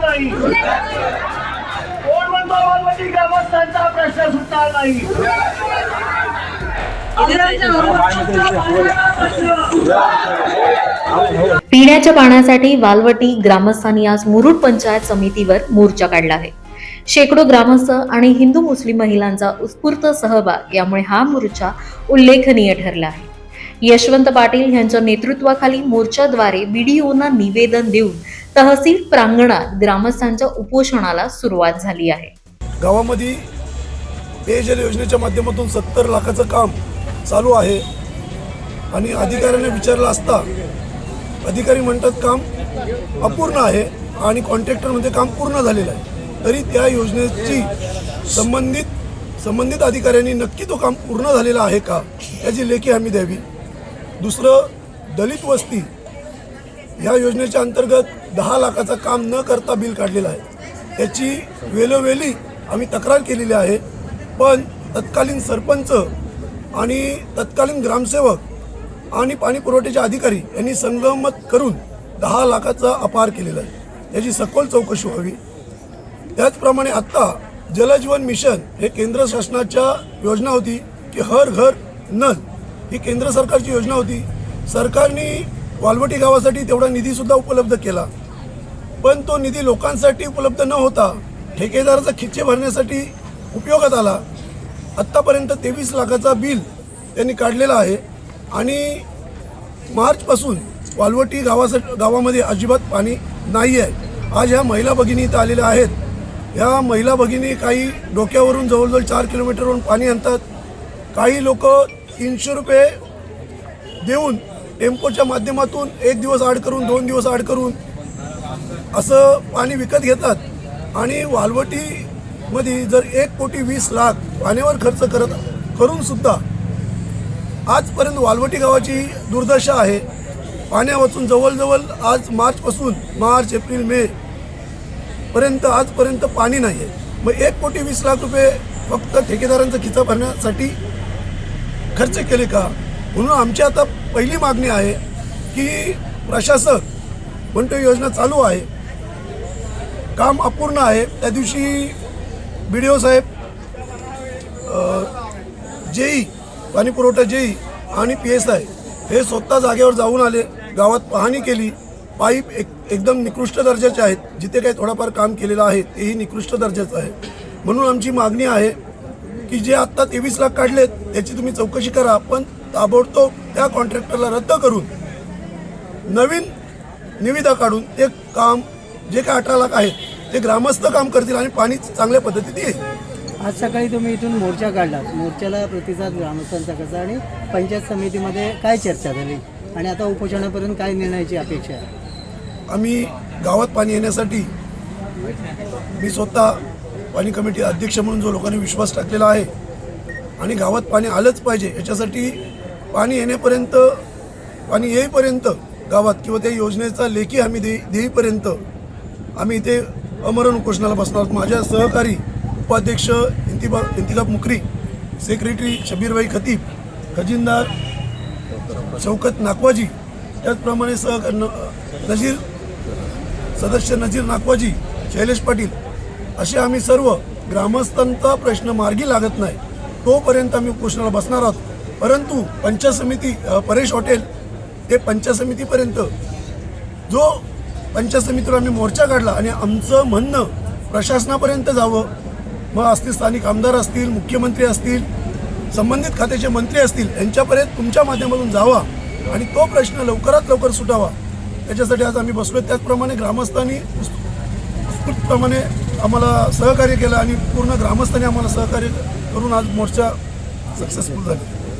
नाही. कोण म्हणतो वालवटी ग्रामस्थांचा प्रश्न सुटणार नाही. पिण्याच्या पाण्यासाठी वालवटी ग्रामस्थांनी आज मुरुड पंचायत समितीवर मोर्चा काढला आहे. शेकडो ग्रामस्थ आणि हिंदू मुस्लिम महिलांचा उत्स्फूर्त सहभाग यामुळे हा मोर्चा उल्लेखनीय ठरला आहे. यशवंत पाटील यांच्या नेतृत्वाखाली मोर्चाद्वारे बीडीओना निवेदन देऊन तहसील प्रांगणात ग्रामस्थांच्या उपोषणाला सुरुवात झाली आहे. गावामध्ये पेयजल योजनेच्या माध्यमातून सत्तर लाखाचं काम चालू आहे. आणि अधिकाऱ्यांना विचारलं असता अधिकारी म्हणतात काम अपूर्ण आहे आणि कॉन्ट्रॅक्टरमध्ये काम पूर्ण झालेलं आहे. तरी त्या योजनेची संबंधित संबंधित अधिकाऱ्यांनी नक्की तो काम पूर्ण झालेला आहे का याची लेखी हमी द्यावी. दुसरं दलित वस्ती. ह्या योजनेच्या अंतर्गत दहा लाखाचं काम न करता बिल काढलेलं आहे. त्याची वेलोवेली आम्ही तक्रार केलेली आहे. पण तत्कालीन सरपंच आणि तत्कालीन ग्रामसेवक आणि पाणी पुरवठ्याचे अधिकारी यांनी संगमत करून दहा लाखाचा अपार केलेला आहे. याची सखोल चौकशी व्हावी. त्याचप्रमाणे आत्ता जलजीवन मिशन हे केंद्र शासनाच्या योजना होती की हर घर नल. ही केंद्र सरकारची योजना होती. सरकारने वालवटी गावासाठी तेवढा निधीसुद्धा उपलब्ध केला. पण तो निधी लोकांसाठी उपलब्ध न होता ठेकेदाराचा खिच्चे भरण्यासाठी उपयोगात आला. आत्तापर्यंत तेवीस लाखाचा बिल त्यांनी काढलेला आहे आणि मार्चपासून वालवटी गावासाठी गावामध्ये अजिबात पाणी नाही आहे आज ह्या महिला भगिनी इथं आलेल्या आहेत. ह्या महिला भगिनी काही डोक्यावरून जवळजवळ चार किलोमीटरवरून पाणी आणतात. काही लोक तीनशे रुपये देऊन टेम्पोच्या माध्यमातून एक दिवस आड करून दोन दिवस आड करून असं पाणी विकत घेतात. आणि वालवटीमध्ये जर एक कोटी वीस लाख पाण्यावर खर्च करत करूनसुद्धा आजपर्यंत वालवटी गावाची दुर्दशा आहे. पाण्यापासून जवळजवळ आज मार्चपासून मार्च एप्रिल मे पर्यंत आजपर्यंत पाणी नाही आहे मग एक कोटी वीस लाख रुपये फक्त ठेकेदारांचा खिचा भरण्यासाठी खर्च केले का? म्हणून आमची आता पहिली मागणी आहे की प्रशासक कोणती योजना चालू आहे. काम अपूर्ण आहे. त्या दिवशी बी डी ओ साहेब जेई पाणी पुरवठा जेई आणि पी एस आय हे स्वतः जागेवर जाऊन आले गावात पाहणी केली. पाईप एक एकदम निकृष्ट दर्जाचे आहेत. जिथे काही थोडाफार काम केलेलं आहे तेही निकृष्ट दर्जाचं आहे. म्हणून आमची मागणी आहे की जे आत्ता तेवीस लाख काढलेत त्याची तुम्ही चौकशी करा पण ताबडतोब त्या कॉन्ट्रॅक्टरला रद्द करून नवीन निविदा काढून ते काम जे काय अठरा लाख आहे ते ग्रामस्थ काम करतील आणि पाणी चांगल्या पद्धतीने येईल. आज सकाळी तुम्ही इथून मोर्चा काढला मोर्चाला प्रतिसाद ग्रामस्थांचा कसा आणि पंचायत समितीमध्ये काय चर्चा झाली? आणि आता उपोषणापर्यंत काय निर्णयाची अपेक्षा आहे? आम्ही गावात पाणी येण्यासाठी मी स्वतः पाणी कमिटी अध्यक्ष म्हणून जो लोकांनी विश्वास टाकलेला आहे आणि गावात पाणी आलंच पाहिजे याच्यासाठी पाणी येण्यापर्यंत पाणी येईपर्यंत गावात किंवा त्या योजनेचा लेखी आम्ही दे देईपर्यंत आम्ही इथे अमरण उपोषणाला बसणार आहोत. माझ्या सहकारी उपाध्यक्ष इंतिबा इंतिकाब मुकरी सेक्रेटरी शबीरबाई खतीब खजिनदार शौकत नाकवाजी त्याचप्रमाणे सहकार नजीर सदस्य नजीर नाकवाजी शैलेश पाटील असे आम्ही सर्व ग्रामस्थांचा प्रश्न मार्गी लागत नाही तोपर्यंत आम्ही उपोषणाला बसणार आहोत परंतु पंचायत समिती परेश हॉटेल ते पंचायत समितीपर्यंत जो पंचायत समितीवर आम्ही मोर्चा काढला आणि आमचं म्हणणं प्रशासनापर्यंत जावं मग असतील स्थानिक आमदार असतील मुख्यमंत्री असतील संबंधित खात्याचे मंत्री असतील यांच्यापर्यंत तुमच्या माध्यमातून जावा आणि तो प्रश्न लवकरात लवकर सुटावा त्याच्यासाठी आज आम्ही बसलो त्याचप्रमाणे ग्रामस्थांनी उत्स्फूर्तप्रमाणे आम्हाला सहकार्य केलं आणि पूर्ण ग्रामस्थांनी आम्हाला सहकार्य करून आज मोर्चा सक्सेसफुल झाले